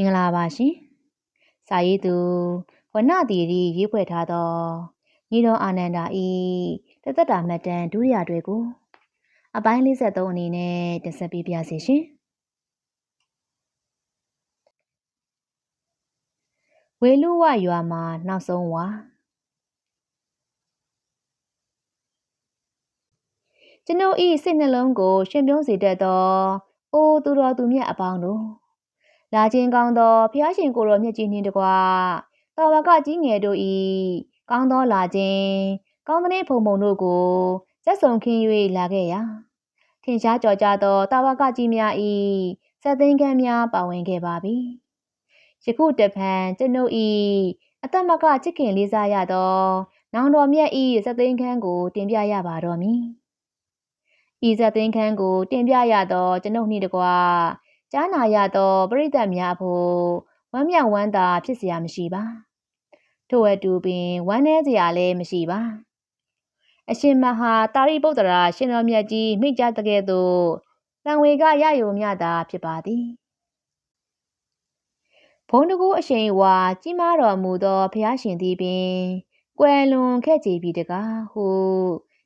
မင်္ဂလာပါရှင်။စာရေးသူဝဏတီရီရေးဖွဲ့ထားသောညီတော်အာနန္ဒာဤတသက်တာမှတ်တမ်းဒုတိယတွေကိုအပိုင်း53အနေနဲ့တင်ဆက်ပေးပါစီရှင်။ဝေလူဝရွာမှာနောက်ဆုံးဝါကျွန်ုပ်ဤစိတ်နှလုံးကို ရှင်ပြုံးစေတတ်သောအိုးသူတော်သူမြတ်အပေါင်းတို့ လာခြင်းကောင်းသောဖျားရှင်ကိုတော်မြတ်ကြီးနှင့်တကွာတာဝကကြီးငယ်တို့ဤကောင်းသောလာခြင်းကောင်းတဲ့ဖုံဖုံတို့ကိုဇက်ဆုံခင်း၍လာခဲ့ရာထင်ရှားကြော်ကြားသောတာဝကကြီးများဤစက်သိန်းခန်းများပါဝင်ခဲ့ပါပြီယခုတဖန်ကျွန်ုပ်ဤအသက်မကချစ်ခင်လေးစားရသောနောင်တော်မြတ်ဤစက်သိန်းခန်းကိုတင်ပြရပါတော့မည်ဤစက်သိန်းခန်းကိုတင်ပြရသောကျွန်ုပ်နှင့်တကွာ ကြားနာရသောပရိသတ်များဖို့ဝမ်းမြောက်ဝမ်းသာဖြစ်เสียမရှိပါထို့အတူပင်ဝမ်းနည်းစရာလည်းမရှိပါအရှင်မဟာတာရိပုတ္တရာရှင်တော်မြတ်ကြီးမိန့်ကြားတကဲ့သို့တန်ဝေကရယုံမြတာဖြစ်ပါသည်ဘုံတကူအရှိန်ဝါကြီးမားတော်မူသောဘုရားရှင်သည်ပင်ကွယ်လွန်ခဲ့ကြပြီတကားဟု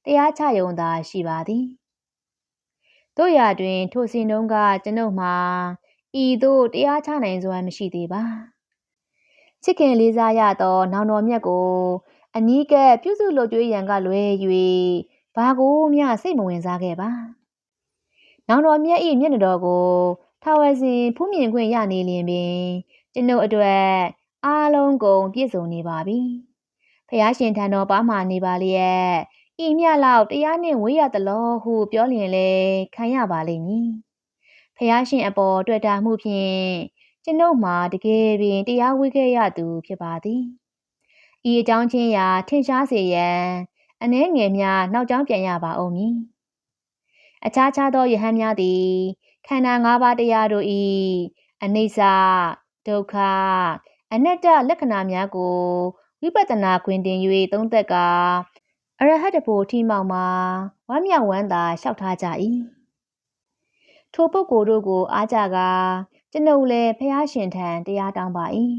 တရားချယုံသာရှိပါသည် တို့ရာတွင် ထိုစဉ်တုန်းကကျွန်ုပ်မှာဤသို့တရားချနိုင်စွမ်းမရှိသေးပါချစ်ခင်လေးစားရသော နောင်တော်မြတ်ကိုအနီးကပ်ပြုစုလုပ်ကြွေးရန်ကလွဲ၍ဘာကိုမျှစိတ်မဝင်စားခဲ့ပါနောင်တော်မြတ်၏မျက်နှာတော်ကိုထာဝစဉ်ဖူးမြင်ခွင့်ရနေလျင်ပင်ကျွန်ုပ်အတွက်အားလုံးကုန်ပြည့်စုံနေပါပြီဖះရှင်ထံတော်ပါမှနေပါလျက် ဤမြလောက်တရားနှင့်ဝေးရသလောဟုပြောလျင်လေခံရပါလိမ့်မည်ဖះရှင်အပေါ်တွေ့တာမှုဖြင့်ကျွန်ုပ်မှာတကယ်ပင်တရားဝေးခဲ့ရသူဖြစ်ပါသည်ဤအကြောင်းချင်းရာထင်ရှားစေရန်အနှဲငယ်များနောက်ကျောင်းပြန်ရပါအောင်မည်အခြားခြားသောယဟန်များသည်ခန္ဓာ၅ပါးတရားတို့၏အနိစ္စဒုက္ခအနတ္တလက္ခဏာများကိုဝိပဿနာခွင်တင်၍သုံးသပ်ကာ အရဟတဖို့ထီမောင်မှာဝမ်းမြောက်ဝမ်းသာလျှောက်ထားကြ၏ထိုပုဂ္ဂိုလ်တို့ကိုအားကြကာကျွန်ုပ်လည်းဖះရှင်ထံတရားတောင်းပါ၏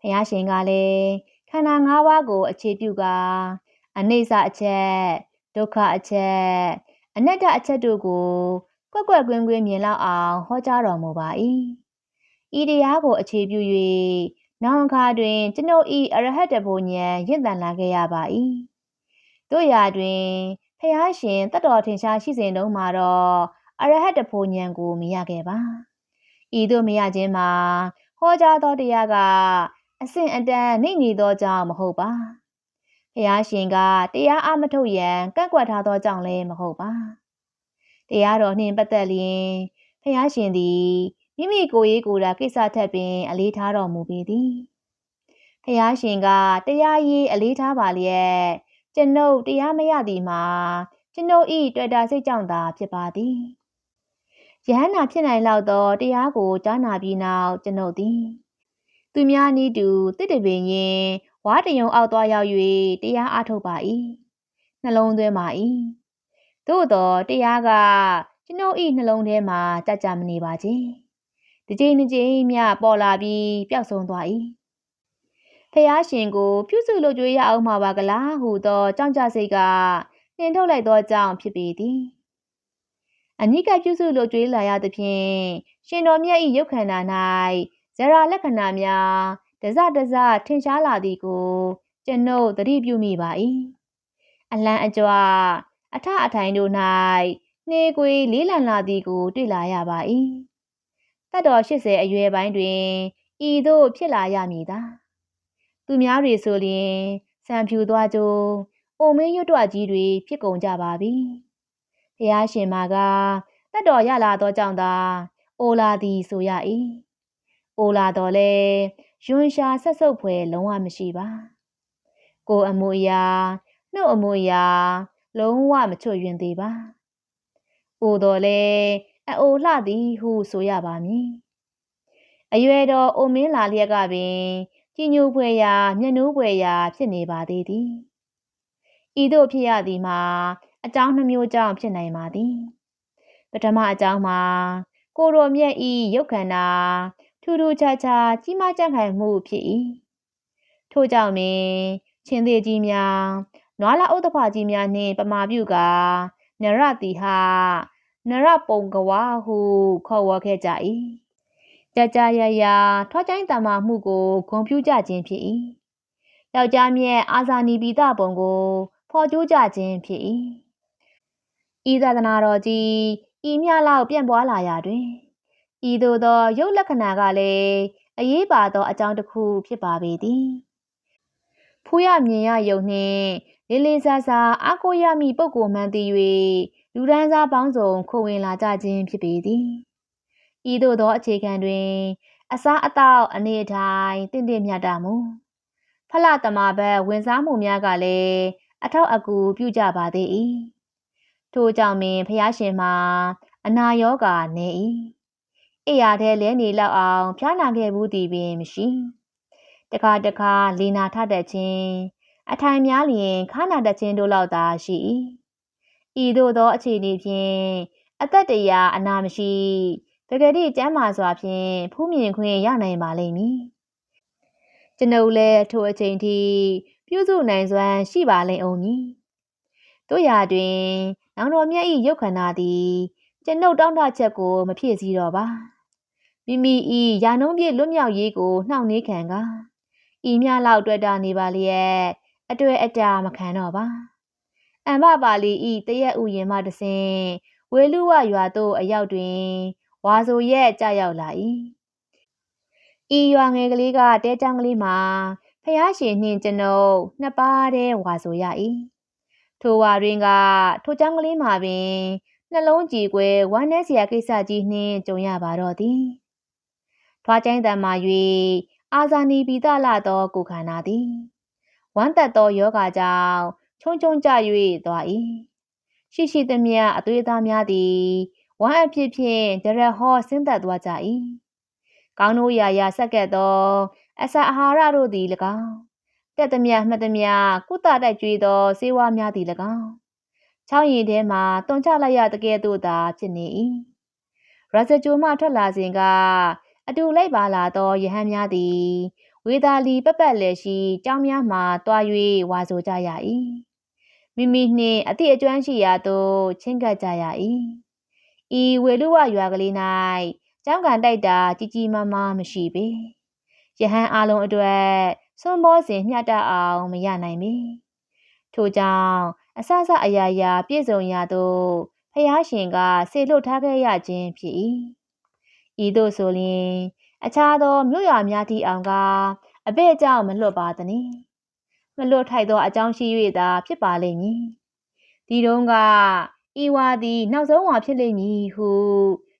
ဖះရှင်ကလည်းခန္ဓာ၅ပါးကို အခြေပြုကာအနိစ္စအချက်ဒုက္ခအချက်အနတ္တအချက်တို့ကို ကွက်ကွက်ကွင်းကွင်းမြင်လောက်အောင်ဟောကြားတော်မူပါ၏ဤတရားကိုအခြေပြု၍နောင်အခါတွင် ကျွန်ုပ်၏အရဟတဘုံဉာဏ်ရင့်တန်လာခဲ့ရပါ၏ တို့ရာတွင်ဖះရှင်တတ်တော်ထင်ရှားရှိစဉ်တုန်းမှာတော့အရဟတဖို့ဉဏ်ကိုမရခဲ့ပါဤသို့မရခြင်းမှာဟောကြားသောတရားကအဆင့်အတန်းနှိမ့်နေသောကြောင့်မဟုတ်ပါဖះရှင်ကတရားအမထုတ်ရန်ကန့်ကွက်ထားသောကြောင့်လည်းမဟုတ်ပါတရားတော်နှင့်ပတ်သက်လျင်ဖះရှင်သည်မိမိကိုယ်ရေးကိုယ်တာကိစ္စထက်ပင်အလေးထားတော်မူပေသည်ဖះရှင်ကတရားရေးအလေးထားပါလျက် ကျွန်ုပ်တရားမရသည်မှာကျွန်ုပ်ဤတွေ့တာစိတ်ကြောင့်သာဖြစ်ပါသည်ယဟန္တာဖြစ်နိုင်လောက်သောတရားကိုကြားနာပြီးနောက်ကျွန်ုပ်သည်သူများနည်းတူတစ်တပင်ရင်ဝါတယုံအောက်သွားရောက်၍တရားအားထုတ်ပါ၏နှလုံးသွင်းပါ၏သို့သောတရားကကျွန်ုပ်ဤနှလုံးထဲမှာကြကြမနေပါချေဒီကြိမ်ဒီကြိမ်မြပေါ်လာပြီးပျောက်ဆုံးသွား၏ ဖះရှင်ကိုပြုစုလုပ်ကြွေးရအောင်မှာပါကလားဟုသောကြောင့်ကြစိတ်ကနှင်ထုတ်လိုက်သောကြောင့်ဖြစ်ပေသည်အနိကပြုစုလုပ်ကြွေးလာရသဖြင့်ရှင်တော်မြတ်၏ရုပ်ခန္ဓာ၌ဇရာလက္ခဏာများတစတစထင်ရှားလာသည်ကို ကျွန်ုပ်သတိပြုမိပါ၏အလံအကြွအထအထိုင်တို့၌နှေးကွေးလေးလံလာသည်ကို တွေ့လာရပါ၏တတ်တော်80အရွယ်ပိုင်းတွင်ဤသို့ဖြစ်လာရမည်သာ သူများတွေဆိုလျင်စံဖြူသွားကြအိုမင်းရွတ်တော်ကြီးတွေဖြစ်ကုန်ကြပါပြီ။ဘုရားရှင်မာကတတ်တော်ရလာသောကြောင့်သာအိုလာသည်ဆိုရ၏။အိုလာတော်လဲယွန်ရှာဆက်ဆုပ်ဖွယ်လုံးဝမရှိပါ။ကိုအမူအရာနှုတ်အမူအရာလုံးဝမချွတ်ယွင်သေးပါ။အိုတော်လဲအအိုလှသည်ဟုဆိုရပါမည်။အရွယ်တော်အိုမင်းလာလျက်ကပင် ကြည်ညိုဖွယ်ရာမျက်နှိုးဖွယ်ရာဖြစ်နေပါသေးသည်ဤသို့ဖြစ်ရသည်မှာအကြောင်းနှမျိုးကြောင့်ဖြစ်နိုင်ပါသည်ပထမအကြောင်းမှာကိုရိုမြတ်ဤရုပ်ခန္ဓာထူးထူးခြားခြားကြီးမားကြံ့ခိုင်မှုဖြစ်၏ထို့ကြောင့်ပင်ချင်းသေးကြီးများနွားလာဥဒ္ဓဖကြီးများနှင့်ပမာပြုကာနရတိဟနရပုံကဝါဟုခေါ်ဝေါ်ခဲ့ကြ၏ ကြကြရရထွားကျိုင်းတမာမှုကိုဂုံပြူကြခြင်းဖြစ်၏ယောက်ျားမြတ်အာဇာနီပိတပုံကိုဖော်ကျူးကြခြင်းဖြစ်၏ဤသာသနာတော်ကြီးဤမြလောက်ပြန့်ပွားလာရာတွင်ဤသို့သောရုပ်လက္ခဏာကလည်းအရေးပါသောအကြောင်းတစ်ခုဖြစ်ပါပေသည်ဖူးရမြင်ရယုံနှင့်လေးလေးစားစားအားကိုးရမည့်ပုဂ္ဂိုလ်မှန်သည်၍လူဒန်းစားပေါင်းစုံခိုဝင်လာကြခြင်းဖြစ်ပေသည် ဤသို့သောအခြေခံတွင် အစားအသောက်အနေထိုင်တင့်တင့်မြတ်တာမူဖလတမဘတ်ဝင်စားမှုများကလည်းအထောက်အကူပြုကြပါသေး၏ထို့ကြောင့်ပင်ဖျားရှင်မှာ အနာရောဂါနေ၏အိယာထဲလဲနေလောက်အောင်ဖျားနာခဲ့ဘူးသည်ပင်မရှိတခါတခါလေနာထတတ်ခြင်းအထိုင်များလျင်ခါနာတတ်ခြင်းတို့လောက်သာရှိ၏ဤသို့သောအခြေအနေဖြင့်အသက်တရာအနာမရှိ တကယ်တိကျမ်းမာစွာဖြင့်ဖူးမြင်ခွင့်ရနိုင်ပါလိမ့်မည်ကျွန်ုပ်လည်းထိုအချိန်ထိပြုစုနိုင်စွမ်းရှိပါလိမ့်အောင်မည်တို့ရာတွင်နောင်တော်မြတ်၏ရုပ်ခန္ဓာသည်ကျွန်ုပ်တောင်းတချက်ကိုမဖြစ်စည်းတော့ပါမိမိ၏ယာနှုံးပြည့်လွတ်မြောက်ရေးကိုနှောင့်နှေးခံကဤမြလောက်တွေ့တာနေပါလျက်အတွေ့အတာမခံတော့ပါအမ္မပါလီဤတရက်ဥယင်မှတဆင်ဝေလူဝရွာသို့အရောက်တွင် ဝါဆိုရက်ကြရောက်လာ၏ဤရွာငယ်ကလေးကတဲချောင်းကလေးမှာဖះရှင်နှင့်ကျွန်ုပ်နှစ်ပါးတည်းဝါဆိုရ၏ထိုဝါတွင်ကထိုချောင်းကလေးမှာပင်နှလုံးကြည်ကွယ်ဝမ်းနည်းစရာကိစ္စကြီးနှင့်ကြုံရပါတော့သည်ထွားကျိုင်းတံမာ၍အာဇာနီပိတလာသောကိုခန္ဓာသည်ဝမ်းသက်သောယောဂကြောင့်ချုံချုံကြ၍သွား၏ရှိရှိသမျှအသွေးသားများသည် ဝမ်းအဖြစ်ဖြင့်ဒရဟောဆင်းသက်သွားကြ၏ကောင်းတို့ရာရာဆက်ကက်သောအစာအာဟာရတို့သည်၎င်းတက်သမျှမှတ်သမျှကုသတိုက်ကျွေးသောစေဝါများသည်၎င်းချောင်းရည်ထဲမှတွန်ချလိုက်ရတကဲ့သို့သာဖြစ်နေ၏ရစကြိုမှထွက်လာစဉ်ကအတူလိုက်ပါလာသောယဟန်များသည်ဝေသာလီပပတ်လည်းရှိကြောင်းများမှတွား၍ဝါဆိုကြရ၏မိမိနှင့်အသည့်အကျွမ်းရှိရာသို့ချင်းကပ်ကြရ၏ ဤဝေလူဝရွာကလေး၌ကျောင်းကန်တိုက်တာကြီးကြီးမားမားမရှိပေယဟန်အလုံးအတွက်စွန်ဘောစဉ်မျှတအောင်မရနိုင်ပေထို့ကြောင့်အဆဆအရာရာပြည့်စုံရာသို့ဖျားရှင်ကဆေလွတ်ထားခဲ့ရခြင်းဖြစ်၏ဤသို့ဆိုလျင်အခြားသောမြို့ရွာများသည့်အောင်ကအဘဲ့ကြောင့်မလွတ်ပါသနည်းမလွတ်ထိုက်သောအကြောင်းရှိ၍သာဖြစ်ပါလိမ့်မည်ဒီတုန်းက ဤဝါသည် နောက်ဆုံးဝါဖြစ်လိမ့်မည်ဟု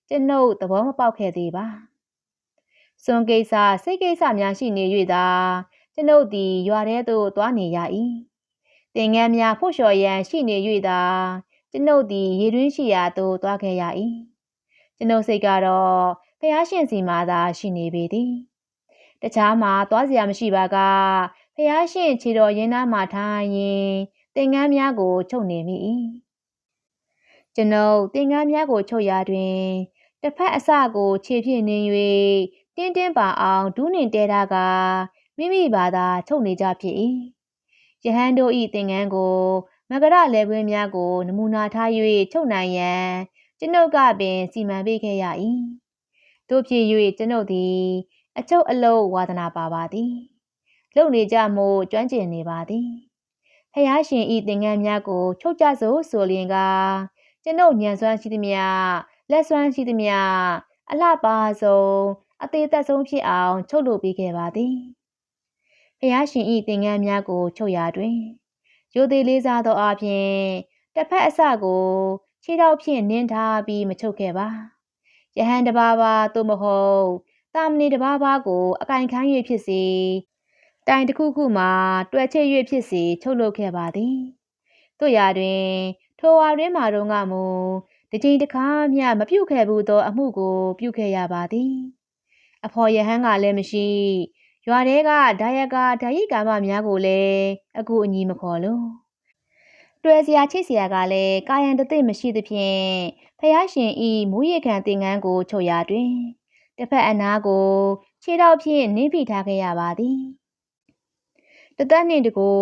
ကျွန်ုပ်သဘောမပေါက်ခဲ့သေးပါစွန်ကိစ္စစိတ်ကိစ္စများရှိနေ၍သာကျွန်ုပ်သည်ရွာထဲသို့သွားနေရ၏တင်ငန်းများဖို့လျှော်ရန်ရှိနေ၍သာကျွန်ုပ်သည်ရေတွင်းရှိရာသို့သွားခဲ့ရ၏ကျွန်ုပ်စိတ်ကတော့ဖះရှင်စီမှာသာရှိနေပေသည်တခြားမှာသွားစရာမရှိပါကဖះရှင်ခြေတော်ရင်းသားမှာထိုင်ရင်တင်ငန်းများကိုချုပ်နေမိ၏ ကျွန်ုပ်တင်ငန်းများကိုချုပ်ရာတွင်တစ်ဖက်အစကိုခြေဖြင့်နင်း၍တင်းတင်းပါအောင်ဒူးနှင်တဲတာကမိမိဘာသာချုပ်နေကြဖြစ်၏ယဟန်တို့၏သင်္ကန်းကိုမကရလဲခွင်းများကိုနမူနာထား၍ချုပ်နိုင်ရန်ကျွန်ုပ်ကပင်စီမံပေးခဲ့ရ၏တို့ဖြစ်၍ကျွန်ုပ်သည် အချုပ်အလုံးဝါသနာပါပါသည်လုံနေကြမို့ကျွမ်းကျင်နေပါသည်ဖះရှင်ဤသင်္ကန်းများကိုချုပ်ကြစို့ဆိုလျင်က ကျွန်ုပ်ညံစွမ်းရှိသည်မြလက်စွမ်းရှိသည်မြအလှပါဆုံးအသေးသက်ဆုံးဖြစ်အောင်ချုပ်လုပ်ပေးခဲ့ပါသည်ဖះရှင်ဤသင်္ကန်းများကိုချုပ်ရာတွင်ရိုသေလေးစားသောအပြင်တစ်ဖက်အစကိုခြေထောက်ဖြင့်နင်းထားပြီးမချုပ်ခဲ့ပါယဟန်တဘာဘာသို့မဟုတ်တာမဏေတဘာဘာကိုအကင်ခန်း၍ဖြစ်စေတိုင်တစ်ခုခုမှာတွယ်ချစ်၍ဖြစ်စေချုပ်လုပ်ခဲ့ပါသည်တို့ရာတွင် ထိုဝါတွင်မှာတော့ကမူတကြိမ်တစ်ခါမျှမပြုတ်ခဲ့ဘူးသော အမှုကို ပြုတ်ခဲ့ရပါသည်အဖော်ယဟန်ကလည်းမရှိရွာတဲကဒါယကဓာယိကာမများကိုလည်းအကူအညီမခေါ်လို့တွေ့စရာချိတ်စရာကလည်းကာယံတသိမရှိသဖြင့်ဖះရှင်ဤမူရခံသင်္ကန်းကိုချုပ်ရာတွင်တတစ်ဖက်အနားကိုခြေထောက်ဖြင့်နင်းဖိထားခဲ့ရပါသည်တသက်နှင့်တကို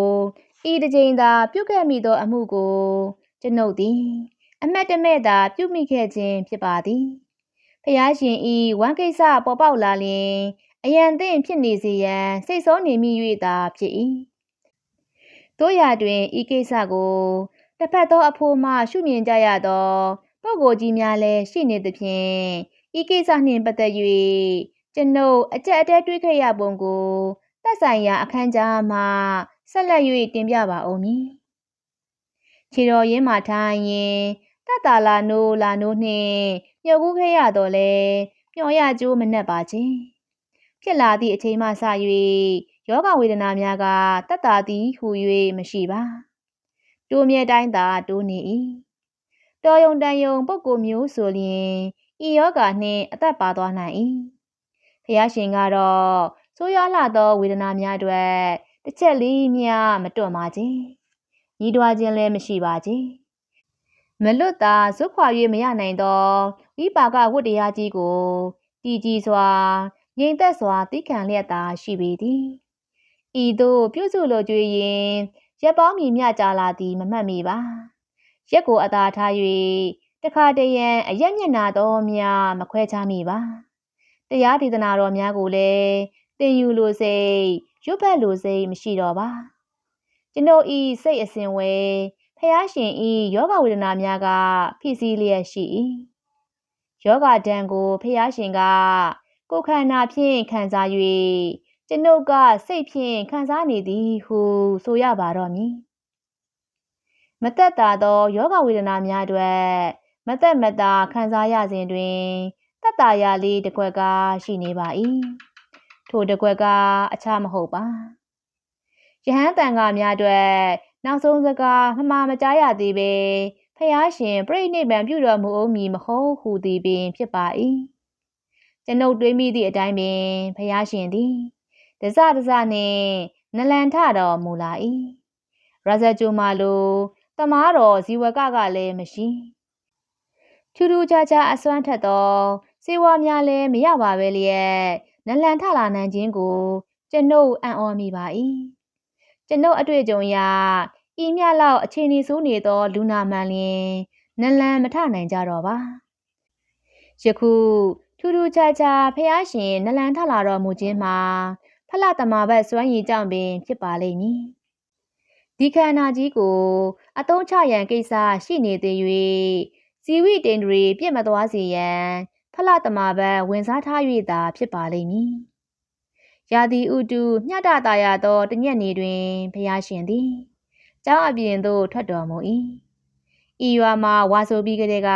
ဤတစ်ကြိမ်သာပြုတ်ခဲ့မိသောအမှုကို ကျွန်ုပ်သည် အမတ်တမဲ့သာ ပြုတ်မိခဲ့ခြင်းဖြစ်ပါသည်ဖျားရှင်ဤဝမ်းကိစ္စပေါ်ပေါက်လာလျင်အယံသင့်ဖြစ်နေစေရန်စိတ်ဆိုးနေမိ၍သာဖြစ်၏တို့ရတွင်ဤကိစ္စကိုတစ်ဖက်သောအဖိုးမှရှုမြင်ကြရသောပုဂ္ဂိုလ်ကြီးများလည်းရှိနေသဖြင့်ဤကိစ္စနှင့်ပတ်သက်၍ကျွန်ုပ်အကြက်အတဲတွေးခဲ့ရပုံကိုသက်ဆိုင်ရာအခန်းကြားမှဆက်လက်၍တင်ပြပါဦးမည် ခြေတော်ရင်းမှထိုင်ရင်တတလာနိုးလာနိုးနှင့်မြုပ်ကူးခဲ့ရတော့လဲမျောရကျိုးမနှက်ပါခြင်းဖြစ်လာသည့်အချိန်မှစ၍ယောဂဝေဒနာများကတတ်တာသည်ဟူ၍မရှိပါတိုးမြဲတိုင်းသာတိုးနေ၏တော်ယုံတန်ယုံပုဂ္ဂိုလ်မျိုးဆိုလျင်ဤယောဂနှင့်အသက်ပါသွားနိုင်၏ဖျားရှင်ကတော့ဆိုးရွားလာသောဝေဒနာများအတွက်တစ်ချက်လေးမျှမတွန့်ပါခြင်း ညီးတွားခြင်းလည်းမရှိပါခြင်းမလွတ်သာဇွတ်ခွာ၍မရနိုင်သောဝိပါကဝတ္တရားကြီးကိုတည်ကြည်စွာငြိမ်သက်စွာသိခံလျက်သာရှိပေသည်ဤသို့ပြုစုလိုကြွေရင်ရက်ပေါင်းမြည်မြကြာလာသည်မမှတ်မိပါရက်ကိုအသာထား၍တခါတရံအရက်မျက်နာတော်များမခွဲခြားမိပါတရားဒေသနာတော်များကိုလည်းသင်ယူလိုစိတ်ရွတ်ဖက်လိုစိတ်မရှိတော့ပါ ကျွန်ုပ်ဤစိတ်အစဉ်ဝဲဖះရှင်ဤယောဂဝေဒနာများကဖြစ်စည်းလျက်ရှိ၏ယောဂဒဏ်ကိုဖះရှင်ကကိုယ်ခန္ဓာဖြင့်ခံစား၍ကျွန်ုပ်ကစိတ်ဖြင့်ခံစားနေသည်ဟုဆိုရပါတော့မည်မသက်သာသောယောဂဝေဒနာများအတွက်မသက်မသာခံစားရစဉ်တွင်သက်သာရလေးတစ်ခွက်ကရှိနေပါ၏ထိုတစ်ခွက်ကအခြားမဟုတ်ပါ ယဟန်တန်ကများအတွက်နောက်ဆုံးစကားမမမကြားရသေးပေဖះရှင်ပြိဋိဘံပြုတော်မူအောင်မည်မဟုတ်ဟူသည်ပင် ဖြစ်ပါ၏ကျွန်ုပ်တွေးမိသည့်အတိုင်းပင်ဖះရှင်သည်တစတစနှင့်နလန်ထတော်မူလာ၏ရဇဂျူမာလိုတမားတော်ဇီဝကကလည်းမရှိထူးထူးခြားခြားအစွမ်းထက်သောစေဝါများလည်းမရပါပဲလျက်နလန်ထလာနိုင်ခြင်းကို ကျွန်ုပ်အံ့ဩမိပါ၏ ကျွန်ုပ်အတွေ့အကြုံအရဤမြလောက်အခြေအနေဆိုးနေသော လူနာမှန်လျင်နလန်မထနိုင်ကြတော့ပါယခုထူးထူးခြားခြားဖះရှင်နလန်ထလာတော်မူခြင်းမှာဖလတမာဘတ်စွမ်းရည်ကြောင့်ပင်ဖြစ်ပါလိမ့်မည်ဒီခန္ဓာကြီးကို အတုံးချရန်ကိစ္စရှိနေသေး၍ဇီဝိတေန္ဒြေပြည့်မသွားစေရန်ဖလတမာဘတ်ဝင်စားထား၍သာဖြစ်ပါလိမ့်မည် ရာသီဥတုမျှတတာရသောတညက်နေတွင်ဖျားရှင်သည်ကျောင်းအပြင်သို့ထွက်တော်မူ၏ဤရွာမှာဝါဆိုပြီးကလေးက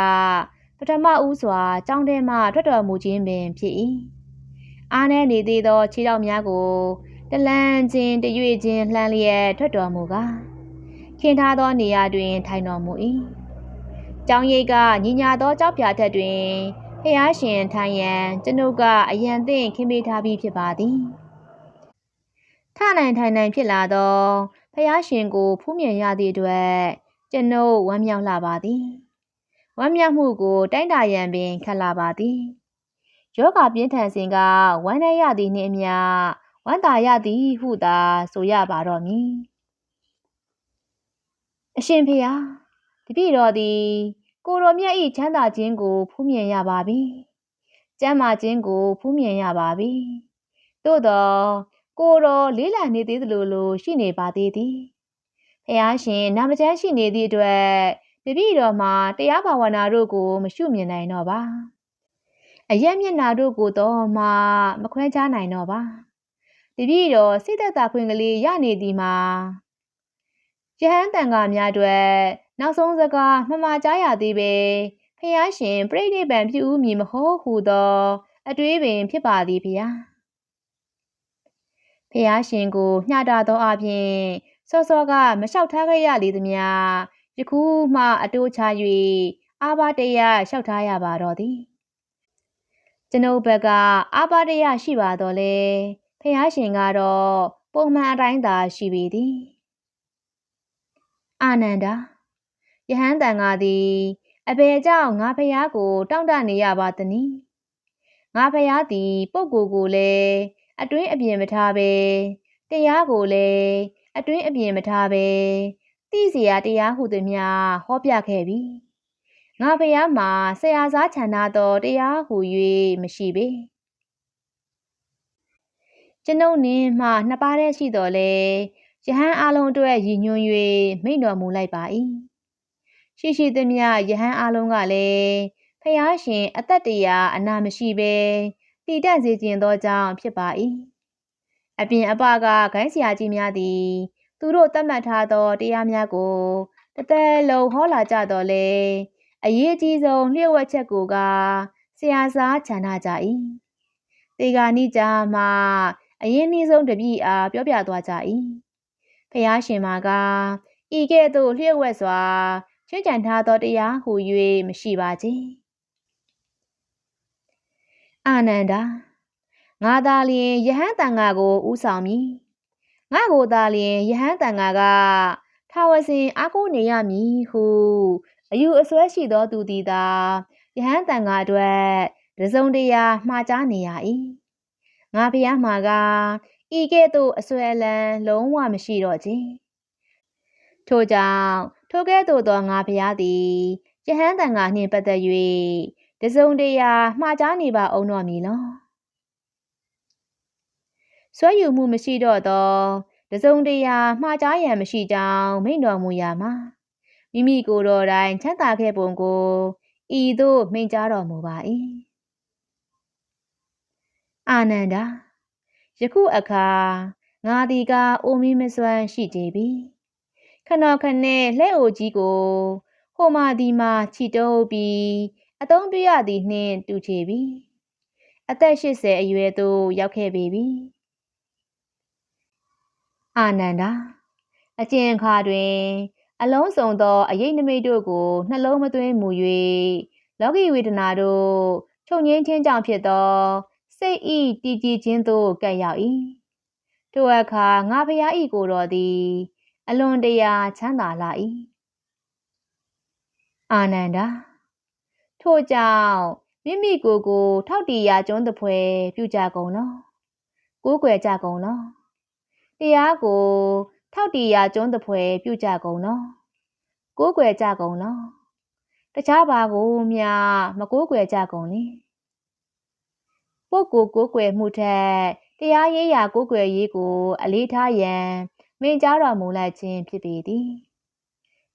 ပထမဦးစွာကျောင်းထဲမှထွက်တော်မူခြင်းပင်ဖြစ်၏အားနည်းနေသေးသောခြေထောက်များကိုတလန်းချင်းတရွေ့ချင်းလှမ်းလျက်ထွက်တော်မူကားခင်ထားသောနေရာတွင် ထိုင်တော်မူ၏ကျောင်းရိပ်ကညီညာသောကြောက်ဖြာထက်တွင်ဖျားရှင်ထိုင်ရန်ကျွန်ုပ်ကအယံသင့်ခင်ပေးထားပြီးဖြစ်ပါသည် ထနိုင်ထိုင်နိုင်ဖြစ်လာသောဖျားရှင်ကိုဖူးမြင်ရသည့်အတွက်ကျွန်ုပ်ဝမ်းမြောက်လာပါသည်ဝမ်းမြောက်မှုကိုတိုင်းတာရန်ပင်ခက်လာပါသည်ယောဂပြင်းထန်စဉ်ကဝမ်းနည်းရသည်နှင့်အမျှဝမ်းသာရသည်ဟုသာဆိုရပါတော့မည်အရှင်ဖေဟာတပည့်တော်သည် ကိုတော်မြတ်၏ချမ်းသာခြင်းကိုဖူးမြင်ရပါပြီကျမ်းမာခြင်းကိုဖူးမြင်ရပါပြီသို့တော့ ကိုတော်လေးလာနေသေးသလိုလိုရှိနေပါသေးသည်ဖះရှင်နာမကျမ်းရှိနေသည့်အတွက်တပည့်တော်မှာတရားဘာဝနာတို့ကို မရှုမြင်နိုင်တော့ပါအယက်မျက်နာတို့ကိုတော့မှမခွဲခြားနိုင်တော့ပါတပည့်တော်စိတ်သက်သာခွင့်ကလေးရနေသည်မှာယဟန်တန်ကများအတွက်နောက်ဆုံးစကားမမှားကြားရသေးပဲဖះရှင်ပြိဋိဘံပြုဦးမည်မဟုတ်ဟုသော အတွေးပင်ဖြစ်ပါသည်ဖះ ဖះရှင်ကိုမျှတာသောအပြင်စောစောကမလျှောက်ထားခဲ့ရလေသည်များယခုမှအတိုးချ၍အာဘတရလျှောက်ထားရပါတော့သည်ကျွန်ုပ်ဘက်ကအာဘတရရှိပါတော့လေဖះရှင်ကတော့ပုံမှန်အတိုင်းသာရှိပေသည်အာနန္ဒာယဟန်တန်ကသည်အဘယ်ကြောင့်ငါဖះကို တောင့်တနေရပါသနည်းငါဖျားသည် ပုပ်ကိုယ်ကိုလည်း အတွင်းအပြင်မထားပဲတရားကိုလည်းအတွင်းအပြင်မထားပဲသိเสียတရားဟုသည်များဟောပြခဲ့ပြီငါဖျားမှာဆရာစားခြံထားသောတရားဟု၍မရှိပေကျွန်ုပ်နှင့်မှနှစ်ပါးတည်းရှိတော်လဲယဟန်အလုံးအတွက်ရည်ညွှန်း၍မိန့်တော်မူလိုက်ပါ၏ရှိရှိသမျှယဟန်အလုံးကလည်းဖျားရှင်အသက်တရာအနာမရှိဘဲ တည်တတ်စေခြင်းသောကြောင့်ဖြစ်ပါ၏အပြင်အပကဂိုင်းဆရာကြီးများသည် သူတို့သတ်မှတ်ထားသောတရားများကိုတသက်လုံးဟောလာကြတော်လဲအရေးအကြီးဆုံးလျှို့ဝှက်ချက်ကိုကဆရာစားခြံထားကြ၏တေဂာနိကြမှာအရင်နှီးဆုံးတပည့်အားပြောပြသွားကြ၏ဖျားရှင်မာကဤကဲ့သို့လျှို့ဝှက်စွာချွင်းချံထားသောတရားဟူ၍မရှိပါချေ အာနန္ဒာငါသာလျင်ယဟန်တန်ဃာကိုဥဆောင်မည်ငါကိုသာလျင်ယဟန်တန်ဃာကထာဝစဉ်အားကိုးနေရမည်ဟုအယူအဆွဲရှိသောသူသည်သာယဟန်တန်ဃာအတွက်တစုံတရာမှားကြားနေရ၏ငါဖျားမှာကဤကဲ့သို့အဆွဲလန်းလုံးဝမရှိတော့ခြင်းထို့ကြောင့်ထိုကဲ့သို့သောငါဖျားသည်ယဟန်တန်ဃာနှင့်ပတ်သက်၍ တစုံတရာမှားကြားနေပါအောင်တော့မည်လောဆွဲယူမှုမရှိတော့သောတစုံတရာမှားကြားရန်မရှိကြောင်းမိန့်တော်မူရာမှာမိမိကိုယ်တော်တိုင်ချမ်းသာခဲ့ပုံကိုဤသို့မိန့်ကြားတော်မူပါ၏အာနန္ဒာယခုအခါငါသည်ကအိုမီမစွမ်းရှိကြပြီခနောခနဲ့လှဲ့အိုကြီးကိုဟိုမာဒီမာချီတုပ်ပြီး အသုံးပြရသည်နှင့်တူချေပြီအသက်80အရွယ်သို့ရောက်ခဲ့ပေပြီအာနန္ဒာအကျင့်အခါတွင် အလုံးစုံသောအရေးနမိတ်တို့ကိုနှလုံးမသွင်းမူ၍လောကီဝေဒနာတို့ချုပ်ငင်းခြင်းကြောင့်ဖြစ်သောစိတ်ဤတည်ကြည်ခြင်းသို့ကပ်ရောက်၏ထိုအခါငါဖျားဤကိုတော်သည် အလွန်တရာချမ်းသာလာ၏အာနန္ဒာ ထို့ကြောင့်မိမိကိုယ်ကိုထောက်တီရာကျွန်းတပွဲပြုကြကုန်လောကိုးကွယ်ကြကုန်လောတရားကိုထောက်တီရာကျွန်းတပွဲပြုကြကုန်လောကိုးကွယ်ကြကုန်လောတခြားဘာကိုမျှမကိုးကွယ်ကြကုန်လေပုဂ္ဂိုလ်ကိုးကွယ်မှုထက်တရားရေးရာကိုးကွယ်ရေးကို အလေးထားရန်မိန့်ကြားတော်မူလိုက်ခြင်းဖြစ်ပေသည်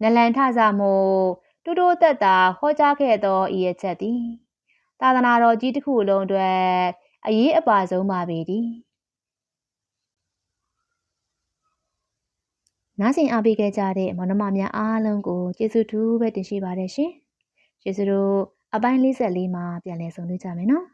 နလန်ထစာမို့ တူတိုးသက်သာဟောကြားခဲ့သောဤအချက်သည်သာသနာတော်ကြီးတစ်ခုလုံးအတွက်အရေးအပါဆုံးပါပေသည်နားဆင်အားပေးခဲ့ကြတဲ့မောင်နှမများအားလုံးကိုကျေးဇူးတူပဲတင်ရှိပါတယ်ရှင်ကျေးဇူးတို့အပိုင်း54မှာပြန်လည်ဆုံတွေ့ကြမယ်နော်